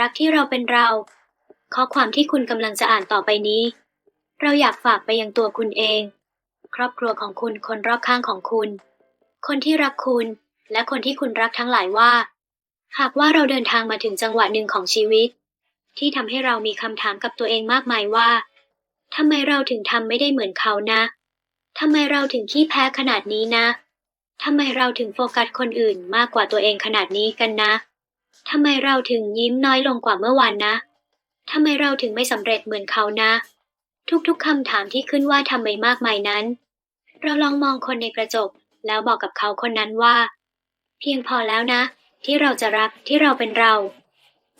รักที่เราเป็นเรา ข้อความที่คุณกำลังจะอ่านต่อไปนี้ เราอยากฝากไปยังตัวคุณเอง ครอบครัวของคุณคนรอบข้างของคุณ คนที่รักคุณและคนที่คุณรักทั้งหลายว่า หากว่าเราเดินทางมาถึงจังหวะหนึ่งของชีวิต ที่ทำให้เรามีคำถามกับตัวเองมากมายว่าทำไมเราถึงทำไม่ได้เหมือนเขานะทำไมเราถึงขี้แพ้ขนาดนี้นะทำไมเราถึงโฟกัสคนอื่นมากกว่าตัวเองขนาดนี้กันนะ ทำไมเราถึงยิ้มน้อยลงกว่าเมื่อวานนะ ทำไมเราถึงไม่สำเร็จเหมือนเขานะ ทุกๆคำถามที่ขึ้นว่าทำไมมากมายนั้น เราลองมองคนในกระจก แล้วบอกกับเขาคนนั้นว่า เพียงพอแล้วนะ ที่เราจะรักที่เราเป็นเรา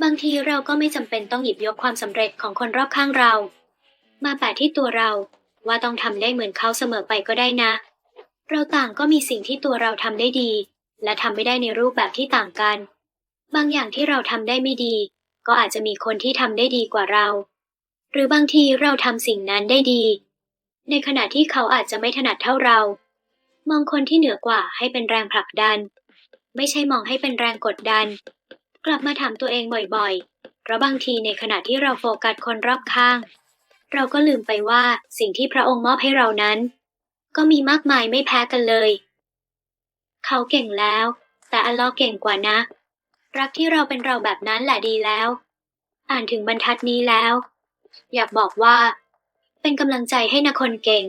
บางทีเราก็ไม่จำเป็นต้องหยิบยกความสำเร็จของคนรอบข้างเรา มาแปะที่ตัวเราว่าต้องทำได้เหมือนเขาเสมอไปก็ได้นะ เราต่างก็มีสิ่งที่ตัวเราทำได้ดี และทำไม่ได้ในรูปแบบที่ต่างกัน บางอย่างที่เราทำได้ไม่ดี ก็อาจจะมีคนที่ทำได้ดีกว่าเรา หรือบางทีเราทำสิ่งนั้นได้ดี ในขณะที่เขาอาจจะไม่ถนัดเท่าเรา มองคนที่เหนือกว่าให้เป็นแรงผลักดัน ไม่ใช่มองให้เป็นแรงกดดัน กลับมาถามตัวเองบ่อยๆ เพราะบางทีในขณะที่เราโฟกัสคนรอบข้าง เราก็ลืมไปว่าสิ่งที่พระองค์มอบให้เรานั้น ก็มีมากมายไม่แพ้กันเลย เขาเก่งแล้ว แต่อัลเลอฮ์เก่งกว่านะ รักที่เราเป็นเราแบบนั้นแหละดีแล้ว อ่านถึงบรรทัดนี้แล้ว อยากบอกว่า เป็นกำลังใจให้นะคนเก่ง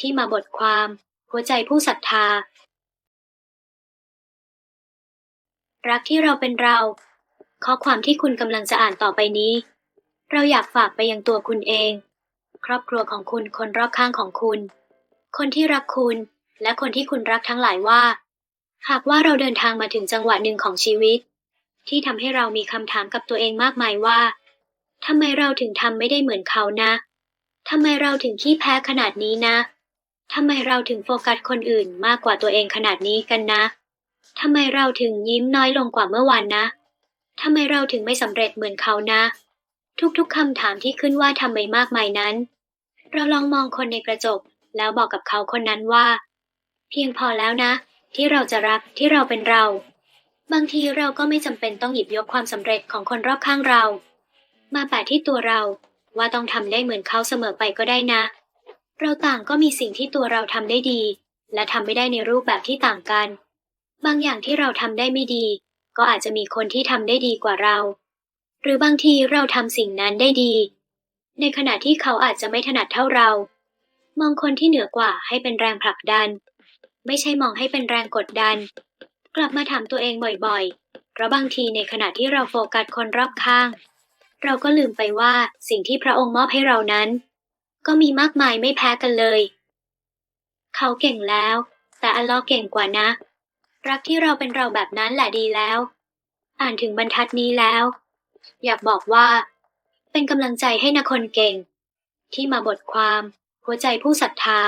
ที่มาบทความ หัวใจผู้ศรัทธา รักที่เราเป็นเรา ข้อความที่คุณกำลังจะอ่านต่อไปนี้ เราอยากฝากไปยังตัวคุณเอง ครอบครัวของคุณคนรอบข้างของคุณ คนที่รักคุณและคนที่คุณรักทั้งหลายว่าหากว่าเราเดินทางมาถึงจังหวะหนึ่งของชีวิต ที่ทำให้เรามีคำถามกับตัวเองมากมายว่าทำไมเราถึงทำไม่ได้เหมือนเขานะทำไมเราถึงขี้แพ้ขนาดนี้นะทำไมเราถึงโฟกัสคนอื่นมากกว่าตัวเองขนาดนี้กันนะทำไมเราถึงยิ้มน้อยลงกว่าเมื่อวานนะทำไมเราถึงไม่สำเร็จเหมือนเขานะ ทุกๆคำถามที่ขึ้นว่าทำไมมากมายนั้น เราลองมองคนในกระจก แล้วบอกกับเขาคนนั้นว่า เพียงพอแล้วนะ ที่เราจะรักที่เราเป็นเรา บางทีเราก็ไม่จำเป็นต้องหยิบยกความสำเร็จของคนรอบข้างเรา มาแปะที่ตัวเราว่าต้องทำได้เหมือนเขาเสมอไปก็ได้นะ เราต่างก็มีสิ่งที่ตัวเราทำได้ดี และทำไม่ได้ในรูปแบบที่ต่างกัน บางอย่างที่เราทำได้ไม่ดี ก็อาจจะมีคนที่ทำได้ดีกว่าเรา หรือบางทีเราทำสิ่งนั้นได้ดี ในขณะที่เขาอาจจะไม่ถนัดเท่าเรา มองคนที่เหนือกว่าให้เป็นแรงผลักดัน ไม่ใช่มองให้เป็นแรงกดดัน กลับมาถามตัวเองบ่อยๆ เพราะบางทีในขณะที่เราโฟกัสคนรอบข้าง เราก็ลืมไปว่าสิ่งที่พระองค์มอบให้เรานั้น ก็มีมากมายไม่แพ้กันเลย เขาเก่งแล้ว แต่อัลลอฮ์เก่งกว่านะ รักที่เราเป็นเราแบบนั้นแหละดีแล้ว อ่านถึงบรรทัดนี้แล้ว อยากบอกว่า เป็นกำลังใจให้นะคนเก่ง ที่มาบทความ หัวใจผู้ศรัทธา